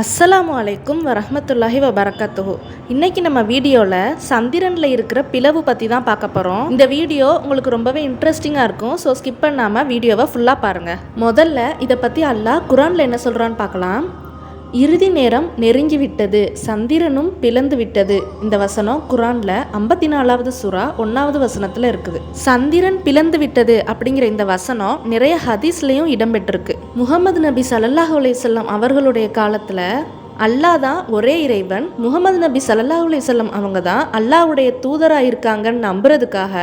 அஸ்ஸலாமு அலைக்கும் வரமத்துல்லாஹி வபரகாத்துஹு இன்னைக்கு நம்ம வீடியோவில் சந்திரனில் இருக்கிற பிளவு பற்றி தான் பார்க்க போகிறோம் இந்த வீடியோ உங்களுக்கு ரொம்பவே இன்ட்ரெஸ்டிங்காக இருக்கும். ஸோ ஸ்கிப் பண்ணாமல் வீடியோவை ஃபுல்லாக பாருங்கள் முதல்ல இதை பற்றி அல்லாஹ் குரானில் என்ன சொல்கிறான்னு பார்க்கலாம். இறுதி நேரம் நெருங்கி விட்டது சந்திரனும் பிளந்து விட்டது இந்த வசனம் குரான்ல ஐம்பத்தி நாலாவது சுறா ஒன்னாவது வசனத்துல இருக்குது. சந்திரன் பிளந்து விட்டது அப்படிங்கிற இந்த வசனம் நிறைய ஹதீஸ்லயும் இடம்பெற்றிருக்கு. முகமது நபி சல்லல்லாஹு அலையம் அவர்களுடைய காலத்துல அல்லாஹ் தான் ஒரே இறைவன். முகமது நபி சல்லல்லாஹு அலைஹிஸ்ஸலாம் அவங்க தான் அல்லாஹ்வுடைய தூதராக இருக்காங்கன்னு நம்புறதுக்காக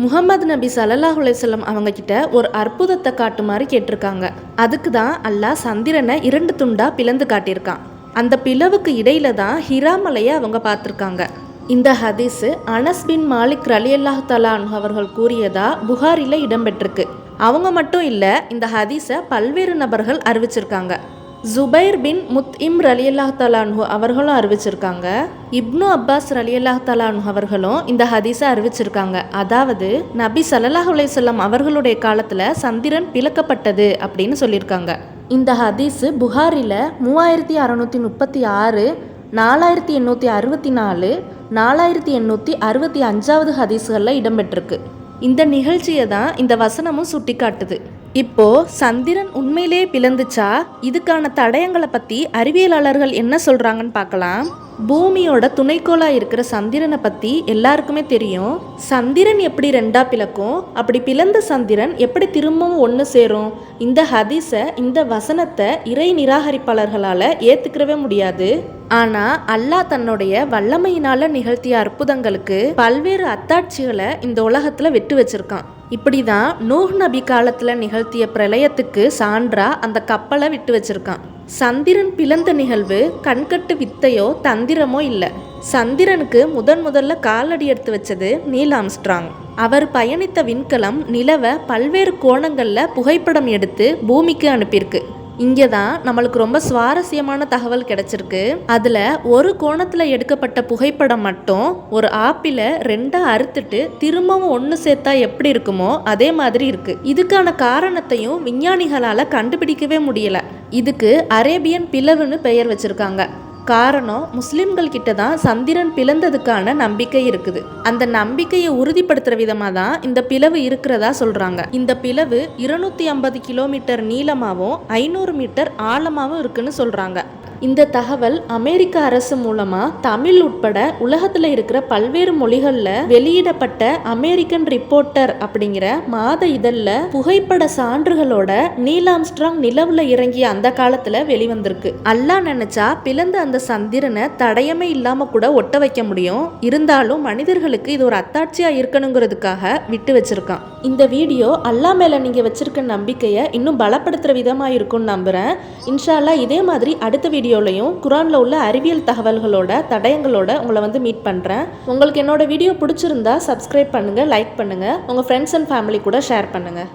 முகமது நபி சல்லாஹ் அலைஹிஸ்ஸலாம் அவங்க கிட்ட ஒரு அற்புதத்தை காட்டுமாறு கேட்டிருக்காங்க. அதுக்கு தான் அல்லாஹ் சந்திரனை இரண்டு துண்டா பிளந்து காட்டியிருக்கான். அந்த பிளவுக்கு இடையில தான் ஹிரா மலையை அவங்க பார்த்துருக்காங்க. இந்த ஹதீஸு அனஸ் பின் மாலிக் ரலி அல்லாஹ் தலான் அவர்கள் கூறியதா புகாரில இடம்பெற்றிருக்கு. அவங்க மட்டும் இல்லை இந்த ஹதீஸை பல்வேறு நபர்கள் அறிவிச்சிருக்காங்க. ஜுபைர் பின் முத் இம் ரலி அல்லாஹ் தலான்ஹு அவர்களும் அறிவிச்சிருக்காங்க. இப்னு அப்பாஸ் ரலி அல்லாஹ் தலான்ஹு அவர்களும் இந்த ஹதீஸை அறிவிச்சிருக்காங்க. அதாவது நபி சல்லாஹ் அலையம் அவர்களுடைய காலத்தில் சந்திரன் பிளக்கப்பட்டது அப்படின்னு சொல்லியிருக்காங்க. இந்த ஹதீஸு புகாரில் மூவாயிரத்தி அறநூற்றி முப்பத்தி ஆறு நாலாயிரத்தி எண்ணூற்றி அறுபத்தி நாலு நாலாயிரத்தி எண்ணூற்றி அறுபத்தி அஞ்சாவது ஹதீஸ்களில் இடம்பெற்றிருக்கு. இந்த நிகழ்ச்சியை தான் இந்த வசனமும் சுட்டி காட்டுது இப்போ சந்திரன் உண்மையிலேயே பிளந்துச்சா? இதுக்கான தடயங்களை பத்தி அறிவியலாளர்கள் என்ன சொல்றாங்கன்னு பார்க்கலாம். பூமியோட துணைக்கோளா இருக்கிற சந்திரனை பத்தி எல்லாருக்குமே தெரியும். சந்திரன் எப்படி ரெண்டா பிளக்கும்? அப்படி பிளந்த சந்திரன் எப்படி திரும்பவும் ஒன்று சேரும்? இந்த ஹதீஸை இந்த வசனத்தை இறை நிராகரிப்பாளர்களால ஏத்துக்கிறவே முடியாது. ஆனா அல்லாஹ் தன்னுடைய வல்லமையினால நிகழ்த்திய அற்புதங்களுக்கு பல்வேறு அத்தாட்சிகளை இந்த உலகத்துல விட்டு வச்சிருக்கான். இப்படி தான் நூஹ் நபி காலத்தில் நிகழ்த்திய பிரளயத்துக்கு சான்றா அந்த கப்பலை விட்டு வச்சிருக்கான். சந்திரன் பிளந்த நிகழ்வு கண்கட்டு வித்தையோ தந்திரமோ இல்லை. சந்திரனுக்கு முதன் முதல்ல காலடி எடுத்து வச்சது நீல் ஆம்ஸ்ட்ராங். அவர் பயணித்த விண்கலம் நிலவை பல்வேறு கோணங்களில் புகைப்படம் எடுத்து பூமிக்கு அனுப்பியிருக்கு. இங்கே தான் நம்மளுக்கு ரொம்ப சுவாரஸ்யமான தகவல் கிடைச்சிருக்கு. அதில் ஒரு கோணத்தில் எடுக்கப்பட்ட புகைப்படம் மட்டும் ஒரு ஆப்பிளை ரெண்டாக அறுத்துட்டு திரும்பவும் ஒன்று சேர்த்தா எப்படி இருக்குமோ அதே மாதிரி இருக்கு. இதுக்கான காரணத்தையும் விஞ்ஞானிகளால் கண்டுபிடிக்கவே முடியல. இதுக்கு அரேபியன் பிளவுன்னு பெயர் வச்சுருக்காங்க. காரணம் முஸ்லிம்கள் கிட்ட தான் சந்திரன் பிளந்ததுக்கான நம்பிக்கை இருக்குது. அந்த நம்பிக்கையை உறுதிப்படுத்துற விதமாக தான் இந்த பிளவு இருக்கிறதா சொல்றாங்க. இந்த பிளவு இருநூத்தி ஐம்பது கிலோமீட்டர் நீளமாகவும் ஐநூறு மீட்டர் ஆழமாகவும் இருக்குன்னு சொல்றாங்க. இந்த தகவல் அமெரிக்க அரசு மூலமா தமிழ் உட்பட உலகத்துல இருக்கிற பல்வேறு மொழிகள்ல வெளியிடப்பட்ட அமெரிக்கன் ரிப்போர்ட்டர் அப்படிங்கிற மாத இதழ்ல புகைப்பட சான்றுகளோட நீலாம்ஸ்ட்ராங் நிலவுல இறங்கிய அந்த காலத்துல வெளிவந்திருக்கு. அல்லா நினைச்சா பிளந்த அந்த சந்திரனை தடயமே இல்லாம கூட ஒட்ட வைக்க முடியும். இருந்தாலும் மனிதர்கள் மனிதர்களுக்கு இது ஒரு அத்தாட்சியாக இருக்கணுங்கிறதுக்காக விட்டு வச்சுருக்கான். இந்த வீடியோ அல்லாஹ் மேலே நீங்கள் வச்சுருக்க நம்பிக்கையை இன்னும் பலப்படுத்துற விதமாக இருக்கும்னு நம்புகிறேன் இன்ஷால்லா இதே மாதிரி அடுத்த வீடியோலையும் குரானில் உள்ள அறிவியல் தகவல்களோட தடயங்களோட உங்களை வந்து மீட் பண்ணுறேன் உங்களுக்கு என்னோட வீடியோ பிடிச்சிருந்தா சப்ஸ்கிரைப் பண்ணுங்கள் லைக் பண்ணுங்க. உங்கள் ஃப்ரெண்ட்ஸ் அண்ட் ஃபேமிலி கூட ஷேர் பண்ணுங்கள்